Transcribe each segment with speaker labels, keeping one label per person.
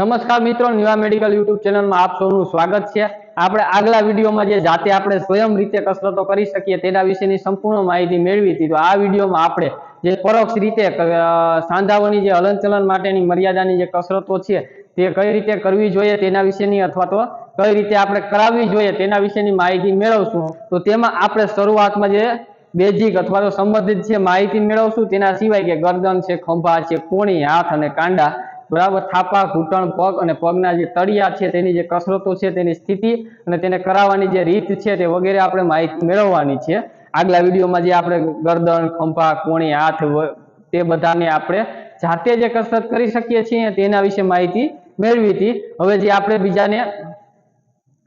Speaker 1: નમસ્કાર મિત્રો, Niva medical YouTube ચેનલમાં આપ સૌનું સ્વાગત છે. આપણે આગલા વિડીયોમાં જે જાતે આપણે સ્વયં રીતે કસરતો કરી શકીએ તેના વિશેની સંપૂર્ણ માહિતી મેળવી હતી. તો આ વિડીયોમાં આપણે જે પરોક્ષ રીતે સાંધાઓની જે હલનચલન માટેની મર્યાદાની જે કસરતો છે, તે કઈ રીતે કરવી જોઈએ તેના વિશેની અથવા તો કઈ રીતે આપણે કરાવવી જોઈએ તેના વિશેની માહિતી મેળવશું. તો તેમાં આપણે શરૂઆતમાં જે બેઝિક અથવા તો સંબંધિત છે માહિતી મેળવશું તેના સિવાય કે ગરદન છે, ખંભા છે, કોણી, હાથ અને કાંડા બરાબર, થાપા, ઘૂંટણ, પગ અને પગના જે તળિયા છે, તેની જે કસરતો છે, તેની સ્થિતિ અને તેને કરાવવાની જે રીત છે તે વગેરે આપણે માહિતી મેળવવાની છે. આગલા વિડીયોમાં જે આપણે ગરદન, ખંભા, કોણી, હાથ તે બધાને આપણે જાતે જે કસરત કરી શકીએ છીએ તેના વિશે માહિતી મેળવી હતી. હવે જે આપણે બીજાને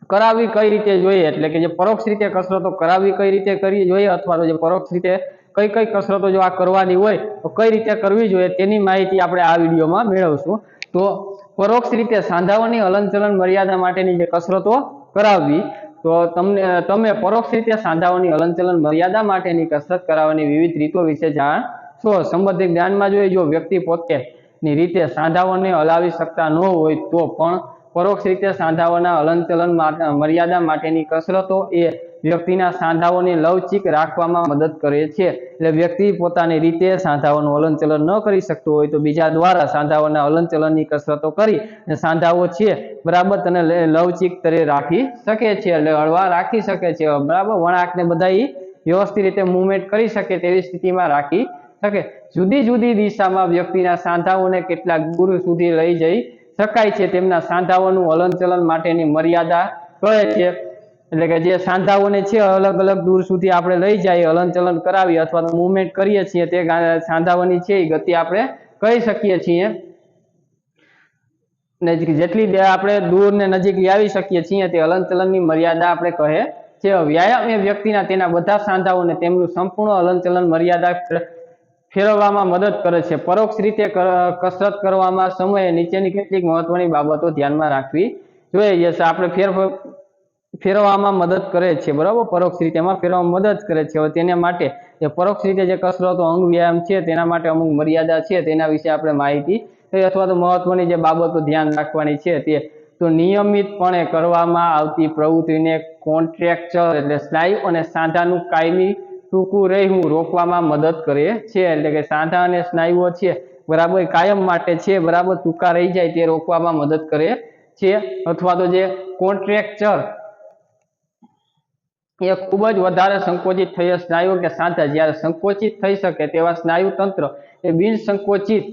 Speaker 1: કરાવવી કઈ રીતે જોઈએ, એટલે કે જે પરોક્ષ રીતે કસરતો કરાવવી કઈ રીતે કરવી જોઈએ, અથવા તો જે પરોક્ષ રીતે કઈ કઈ કસરતો જો આ કરવાની હોય, તો કઈ રીતે કરવી જોઈએ તેની માહિતી આપણે આ વિડીયોમાં મેળવશું. તો પરોક્ષ રીતે સાંધાઓની હલનચલન મર્યાદા માટેની જે કસરતો કરાવવી, તો તમને, તમે પરોક્ષ રીતે સાંધાઓની હલનચલન મર્યાદા માટેની કસરત કરાવવાની વિવિધ રીતો વિશે જાણશો. સંબંધિત જ્ઞાનમાં જોઈએ, જો વ્યક્તિ પોતે ની રીતે સાંધાઓને હલાવી શકતા ન હોય, તો પણ પરોક્ષ રીતે સાંધાઓના હલનચલન મર્યાદા માટેની કસરતો એ વ્યક્તિના સાંધાઓને લવચીક રાખવામાં મદદ કરે છે. એટલે વ્યક્તિ પોતાની રીતે સાંધાઓનું હલનચલન ન કરી શકતો હોય તો બીજા દ્વારા સાંધાઓના હલનચલનની કસરતો કરી અને સાંધાઓ છે બરાબર તને લવચીક તરે રાખી શકે છે એટલે હળવા રાખી શકે છે. બરાબર? વણાકને બધા વ્યવસ્થિત રીતે મુવમેન્ટ કરી શકે તેવી સ્થિતિમાં રાખી શકે. જુદી જુદી દિશામાં વ્યક્તિના સાંધાઓને કેટલાક દૂર સુધી લઈ જઈ શકાય છે. તેમના સાંધાઓનું હલનચલન માટેની મર્યાદા કહે છે. એટલે કે જે સાંધાઓને છે, અલગ અલગ દૂર સુધી આપણે લઈ જઈએ હલનચલન કરાવીએ અથવા તો મુવમેન્ટ કરીએ છીએ, તે સાંધાઓની છે એ ગતિ આપણે કહી શકીએ છીએ. ને જેટલી આપણે દૂર ને નજીક લાવી શકીએ છીએ, તે હલનચલનની મર્યાદા આપણે કહે છે. વ્યાયામ એ વ્યક્તિના તેના બધા સાંધાઓને તેમનું સંપૂર્ણ હલનચલન મર્યાદા ફેરવવામાં મદદ કરે છે. પરોક્ષ રીતે કસરત કરવામાં સમયે નીચેની કેટલીક મહત્વની બાબતો ધ્યાનમાં રાખવી જોઈએ. આપણે ફેર ફેરવવામાં મદદ કરે છે, બરાબર? પરોક્ષ રીતે એમાં ફેરવવામાં મદદ કરે છે. હવે તેને માટે જે પરોક્ષ રીતે જે કસરતો, અંગ વ્યાયામ છે, તેના માટે અમુક મર્યાદા છે, તેના વિશે આપણે માહિતી અથવા તો મહત્વની જે બાબતો ધ્યાન રાખવાની છે તે તો નિયમિતપણે કરવામાં આવતી પ્રવૃત્તિને કોન્ટ્રેક્ચર એટલે સ્નાયુ અને સાંધાનું કાયમી ટૂંકું રહેવું રોકવામાં મદદ કરે છે. એટલે કે સાંધા અને સ્નાયુઓ છે, બરાબર કાયમ માટે છે, બરાબર, ટૂંકા રહી જાય તે રોકવામાં મદદ કરે છે. અથવા તો જે કોન્ટ્રેક્ચર એ ખૂબ જ વધારે સંકોચિત થયેલ સ્નાયુ કે સાંધા જ્યારે સંકોચિત થઈ શકે તેવા સ્નાયુ તંત્ર એ બિન સંકોચિત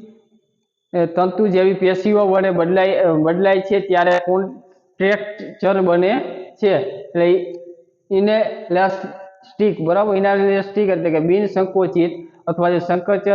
Speaker 1: તંતુ જેવી પેશીઓ વડે બદલાય બદલાય છે ત્યારે કોન્ટ્રેક્ચર બને છે. એટલે ઇનેલાસ્ટિક બરાબર? ઇનાલિસ્ટિક એટલે કે બિન સંકોચિત અથવા જે સંકોચ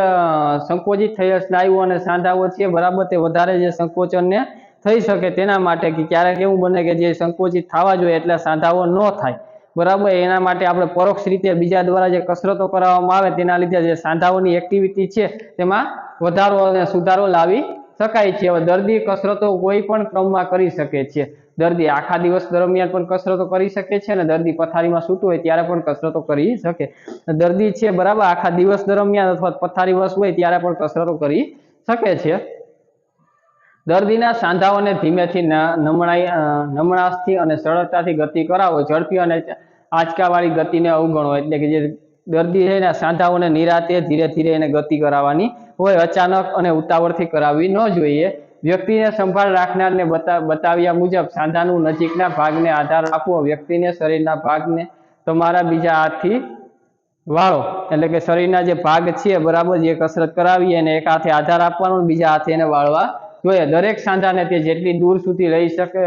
Speaker 1: સંકોચિત થયેલ સ્નાયુઓ અને સાંધાઓ છે, બરાબર? તે વધારે જે સંકોચનને થઈ શકે તેના માટે કે ક્યારેક એવું બને કે જે સંકોચિત થવા જોઈએ એટલે સાંધાઓ ન થાય. બરાબર, એના માટે આપણે પરોક્ષ રીતે બીજા દ્વારા જે કસરતો કરાવવામાં આવે તેના લીધે જે સાંધાઓની એક્ટિવિટી છે તેમાં વધારો અને સુધારો લાવી શકાય છે. હવે દર્દી કસરતો કોઈ પણ ક્રમમાં કરી શકે છે. દર્દી આખા દિવસ દરમિયાન પણ કસરતો કરી શકે છે અને દર્દી પથારીમાં સૂતું હોય ત્યારે પણ કસરતો કરી શકે. દર્દી છે બરાબર આખા દિવસ દરમિયાન અથવા પથારીવશ હોય ત્યારે પણ કસરતો કરી શકે છે. દર્દીના સાંધાઓને ધીમેથી નમણાઈ નમણાશથી અને સરળતાથી ગતિ કરાવો. ઝડપી અને આંચકાવાળી ગતિને અવગણો. એટલે કે જે દર્દી છે એના સાંધાઓને નિરાતે ધીરે ધીરે એને ગતિ કરાવવાની હોય. અચાનક અને ઉતાવળથી કરાવવી ન જોઈએ. વ્યક્તિને સંભાળ રાખનારને બતા બતાવ્યા મુજબ સાંધાનું નજીકના ભાગને આધાર આપવો. વ્યક્તિને શરીરના ભાગને તમારા બીજા હાથથી વાળો. એટલે કે શરીરના જે ભાગ છે બરાબર જે કસરત કરાવીએ એને એક હાથે આધાર આપવાનો બીજા હાથે એને વાળવા જોઈએ દરેક સાંધાને તે જેટલી દૂર સુધી લઈ શકે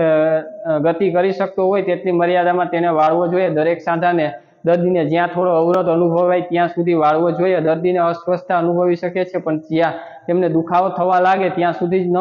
Speaker 1: ગતિ કરી શકતો હોય તેટલી મર્યાદામાં તેને વાળવો જોઈએ. દરેક સાંધાને દર્દીને જ્યાં થોડો અવરોધ અનુભવાય ત્યાં સુધી વાળવો જોઈએ. દર્દીને અસ્વસ્થતા અનુભવી શકે છે, પણ જ્યાં તેમને દુખાવો થવા લાગે ત્યાં સુધી જ ન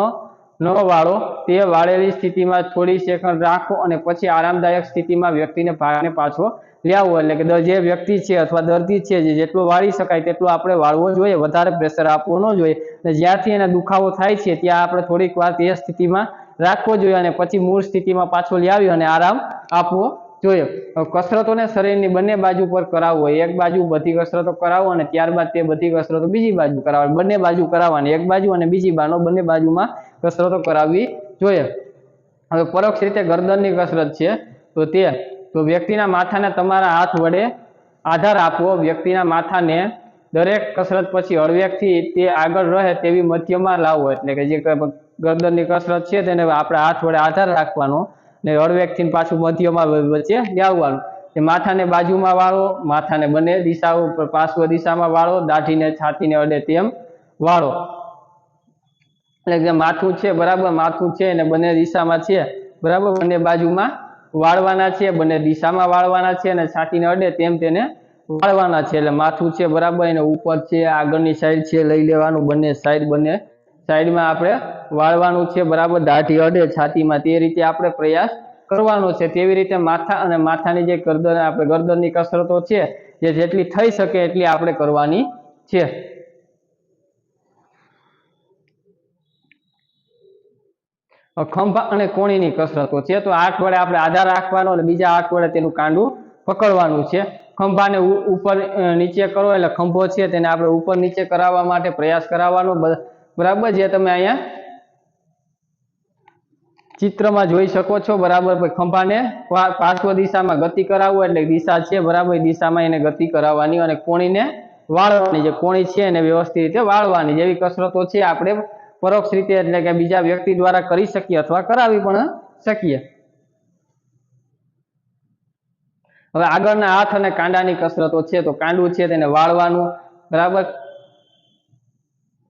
Speaker 1: ન વાળો, તે વાળેલી સ્થિતિમાં થોડી સેકન્ડ રાખો અને પછી આરામદાયક સ્થિતિમાં વ્યક્તિને ભાગને પાછો લેવો એટલે કે જે વ્યક્તિ છે અથવા દર્દી છે જે જેટલો વાળી શકાય તેટલો આપણે વાળવો જોઈએ, વધારે પ્રેશર આપવો ન જોઈએ. અને જ્યાંથી એને દુખાવો થાય છે, ત્યાં આપણે થોડીક વાર તે સ્થિતિમાં રાખવો જોઈએ અને પછી મૂળ સ્થિતિમાં પાછો લાવી અને આરામ આપવો જોઈએ. કસરતોને શરીરની બંને બાજુ પર કરાવવો એક બાજુ બધી કસરતો કરાવો અને ત્યારબાદ તે બધી કસરતો બીજી બાજુ કરાવવાની. બંને બાજુ કરાવવાની. એક બાજુ અને બીજી બાજુ. બંને બાજુમાં કસરતો કરાવવી જોઈએ. હવે પરોક્ષ રીતે ગરદનની કસરત છે તો તે, તો વ્યક્તિના માથાને તમારા હાથ વડે આધાર આપવો. વ્યક્તિના માથાને દરેક કસરત પછી હળવેકથી તે આગળ રહે તેવી મધ્યમાં લાવવો. એટલે કે જે ગરદનની કસરત છે તેને આપણે હાથ વડે આધાર રાખવાનો ને હળવેકથી પાછું મધ્યમાં વચ્ચે લાવવાનું માથાને બાજુમાં વાળો, માથાને બંને દિશાઓ ઉપર પાર્શ્વ દિશામાં વાળો, દાઢીને, છાતીને અડે તેમ વાળો. એટલે જે માથું છે, બરાબર, માથું છે અને બંને દિશામાં છે, બરાબર? બંને બાજુમાં વાળવાના છે, બંને દિશામાં વાળવાના છે અને છાતીને અડે તેમ તેને વાળવાના છે. એટલે માથું છે, બરાબર? એને ઉપર છે, આગળની સાઈડ છે, લઈ લેવાનું, બંને સાઈડ બંને સાઈડમાં આપણે વાળવાનું છે બરાબર દાઢી અડે છાતીમાં, તે રીતે આપણે પ્રયાસ કરવાનો છે. તેવી રીતે માથા અને માથાની જે ગરદન, આપણે ગરદનની કસરતો છે, જે જેટલી થઈ શકે એટલી આપણે કરવાની છે. ખંભા અને કોણીની કસરતો છે. તો આઠ વડે આપણે આધાર રાખવાનો અને બીજા આઠ વડે તેનું કાંડું પકડવાનું છે. ખંભાને ઉપર નીચે કરો એટલે ખંભો છે, તેને આપણે ઉપર નીચે કરાવવા માટે પ્રયાસ કરાવવાનો. બરાબર જે તમે અહીંયા ચિત્રમાં જોઈ શકો છો, બરાબર. ખંભાને પાર્શ્વ દિશામાં ગતિ કરાવવું એટલે દિશા છે, બરાબર. દિશામાં એને ગતિ કરાવવાની અને કોણીને વાળવાની. જે કોણી છે એને વ્યવસ્થિત રીતે વાળવાની. જેવી કસરતો છે, આપણે પરોક્ષ રીતે એટલે કે બીજા વ્યક્તિ દ્વારા કરી શકીએ અથવા કરાવી પણ શકીએ. હવે આગળના હાથ અને કાંડાની કસરતો છે, તો કાંડું છે, તેને વાળવાનું. બરાબર?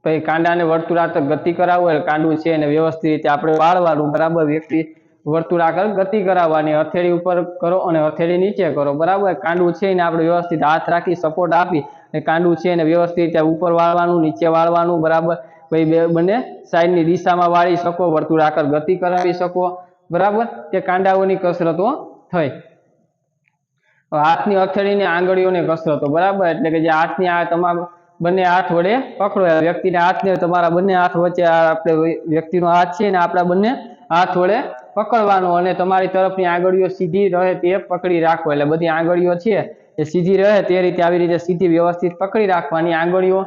Speaker 1: પછી કાંડાને વર્તુળાકાર ગતિ કરાવવું એટલે કાંડું છે એને વ્યવસ્થિત રીતે આપણે વાળવાનું બરાબર વ્યક્તિ વર્તુળાકાર ગતિ કરાવવાની હથેળી ઉપર કરો અને હથેળી નીચે કરો. બરાબર? કાંડું છે એને આપણે વ્યવસ્થિત હાથ રાખી સપોર્ટ આપી અને કાંડું છે એને વ્યવસ્થિત રીતે ઉપર વાળવાનું, નીચે વાળવાનું, બરાબર? પછી બે બંને સાઈડની દિશામાં વાળી શકો, વર્તુળાકાર ગતિ કરાવી શકો. બરાબર? તે કાંડાઓની કસરતો થઈ. હાથની હથેળીની આંગળીઓની કસરતો. બરાબર? એટલે કે જે હાથની આ તમામ બંને હાથ વડે પકડો. વ્યક્તિના હાથને તમારા બંને હાથ વચ્ચે આપણે વ્યક્તિનો હાથ છે ને આપણા બંને હાથ વડે પકડવાનો અને તમારી તરફની આંગળીઓ સીધી રહે તે પકડી રાખો. એટલે બધી આંગળીઓ છે એ સીધી રહે તે રીતે આવી રીતે સીધી વ્યવસ્થિત પકડી રાખવાની આંગળીઓ,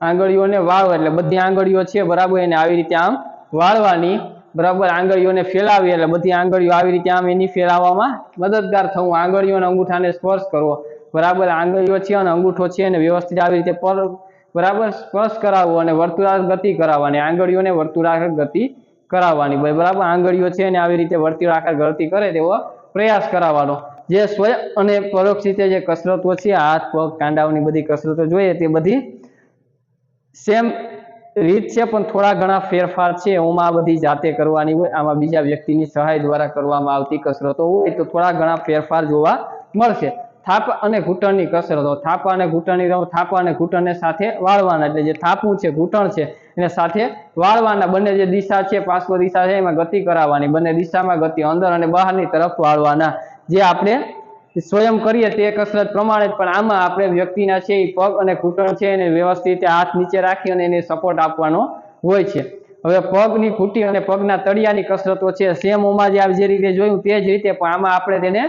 Speaker 1: આંગળીઓને વાળો. એટલે બધી આંગળીઓ છે બરાબર એને આવી રીતે આમ વાળવાની, બરાબર આંગળીઓને ફેલાવી. એટલે બધી આંગળીઓ આવી રીતે આમ એની ફેલાવવામાં મદદગાર થવું. આંગળીઓના અંગૂઠાને સ્પર્શ કરવો. બરાબર આંગળીઓ છે અને અંગૂઠો છે અને વ્યવસ્થિત આવી રીતે પર બરાબર સ્પર્શ કરાવવો અને વર્તુળાકાર ગતિ કરાવવાની આંગળીઓને વર્તુળાકાર ગતિ કરાવવાની. બરાબર આંગળીઓ છે અને આવી રીતે વર્તુળાકાર ગતિ કરે તેવો પ્રયાસ કરાવવાનો. જે સ્વયં અને પરોક્ષ રીતે જે કસરતો છે, હાથ, પગ, કાંડાઓની બધી કસરતો જોઈએ તે બધી સેમ રીત છે, પણ થોડા ઘણા ફેરફાર છે. હું આ બધી જાતે કરવાની હોય, આમાં બીજા વ્યક્તિની સહાય દ્વારા કરવામાં આવતી કસરતો હોય તો થોડા ઘણા ફેરફાર જોવા મળશે. થાપ અને ઘૂંટણની કસરતો થાપા અને ઘૂંટણની રમત થાપા અને ઘૂંટણને સાથે વાળવાના. એટલે જે થાપું છે, ઘૂંટણ છે, એને સાથે વાળવાના. બંને જે દિશા છે, પાર્શ્વ દિશા છે, એમાં ગતિ કરાવવાની. બંને દિશામાં ગતિ અંદર અને બહારની તરફ વાળવાના. જે આપણે સ્વયં કરીએ તે કસરત પ્રમાણે પણ આમાં આપણે વ્યક્તિના છે, એ પગ અને ઘૂંટણ છે, એને વ્યવસ્થિત હાથ નીચે રાખી અને એને સપોર્ટ આપવાનો હોય છે. હવે પગની ઘૂંટી અને પગના તળિયાની કસરતો છે, સેમ ઓમાં જે રીતે જોયું તે જ રીતે, પણ આમાં આપણે તેને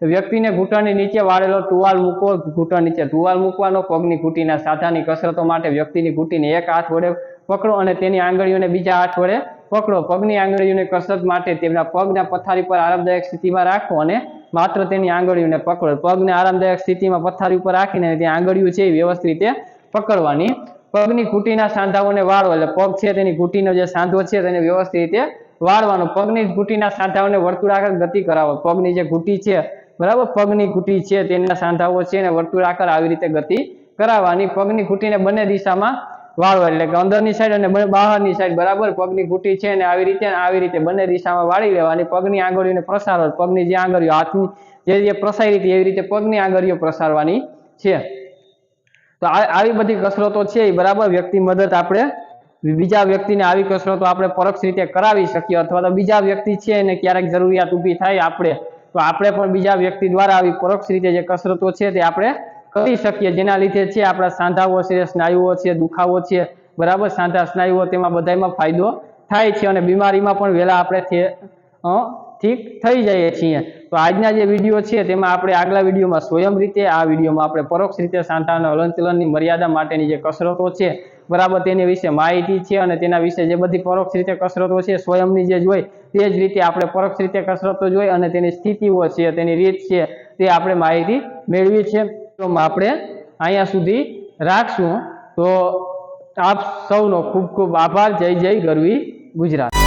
Speaker 1: વ્યક્તિને ઘૂંટણની નીચે વાળેલો ટુવાલ મૂકો ઘૂંટણ નીચે ટુવાલ મૂકવાનો, પગની ઘૂંટીના સાધાની કસરતો માટે વ્યક્તિની ઘૂંટીને એક હાથ વડે પકડો અને તેની આંગળીઓને બીજા હાથ વડે પકડો. પગની આંગળીઓને કસરત માટે તેમના પગના પથારી પર આરામદાયક સ્થિતિમાં રાખો અને માત્ર તેની આંગળીઓને પકડો. પગને આરામદાયક સ્થિતિમાં પથારી ઉપર રાખીને તે આંગળીઓ છે એ વ્યવસ્થિત રીતે પકડવાની. પગની ઘૂંટીના સાંધાઓને વાળો એટલે પગ છે તેની ઘૂંટીનો જે સાંધો છે તેને વ્યવસ્થિત રીતે વાળવાનો. પગની ઘૂંટીના સાંધાઓને વર્તુળાકાર ગતિ કરાવો. પગની જે ઘૂંટી છે બરાબર? પગની ઘૂંટી છે, તેના સાંધાઓ છે અને વર્તુળ આકાર આવી રીતે ગતિ કરાવવાની. પગની ઘૂંટીને બંને દિશામાં વાળવા એટલે કે અંદરની સાઈડ અને બહારની સાઈડ બરાબર? પગની ઘૂંટી છે અને આવી રીતે આવી રીતે બંને દિશામાં વાળી લેવાની. પગની આંગળીઓને પ્રસારો. પગની જે આંગળીઓ, હાથની જે રીતે પ્રસારી હતી, એવી રીતે પગની આંગળીઓ પ્રસારવાની છે. તો આવી બધી કસરતો છે બરાબર? વ્યક્તિ મદદ આપણે, બીજા વ્યક્તિને આવી કસરતો આપણે પરોક્ષ રીતે કરાવી શકીએ. અથવા તો બીજા વ્યક્તિ છે એને ક્યારેક જરૂરિયાત ઊભી થાય આપણે. તો આપણે પણ બીજા વ્યક્તિ દ્વારા આવી પરોક્ષ રીતે જે કસરતો છે તે આપણે કરી શકીએ. જેના લીધે છે આપણા સાંધાઓ છે, સ્નાયુઓ છે, દુખાવો છે, બરાબર? સાંધા, સ્નાયુઓ, તેમાં બધામાં ફાયદો થાય છે અને બીમારીમાં પણ વહેલા આપણે ઠીક થઈ જઈએ છીએ. તો આજના જે વીડિયો છે તેમાં આપણે આગલા વિડીયોમાં સ્વયં રીતે, આ વિડીયોમાં આપણે પરોક્ષ રીતે સાંઠાના હલનચલનની મર્યાદા માટેની જે કસરતો છે, બરાબર તેની વિશે માહિતી છે અને તેના વિશે જે બધી પરોક્ષ રીતે કસરતો છે સ્વયંની જે જોઈ, તે જ રીતે આપણે પરોક્ષ રીતે કસરતો જોઈ અને તેની સ્થિતિઓ છે, તેની રીત છે, તે આપણે માહિતી મેળવી છે તો આપણે અહીંયા સુધી રાખશું. તો આપ સૌનો ખૂબ ખૂબ આભાર. જય જય ગરવી ગુજરાત.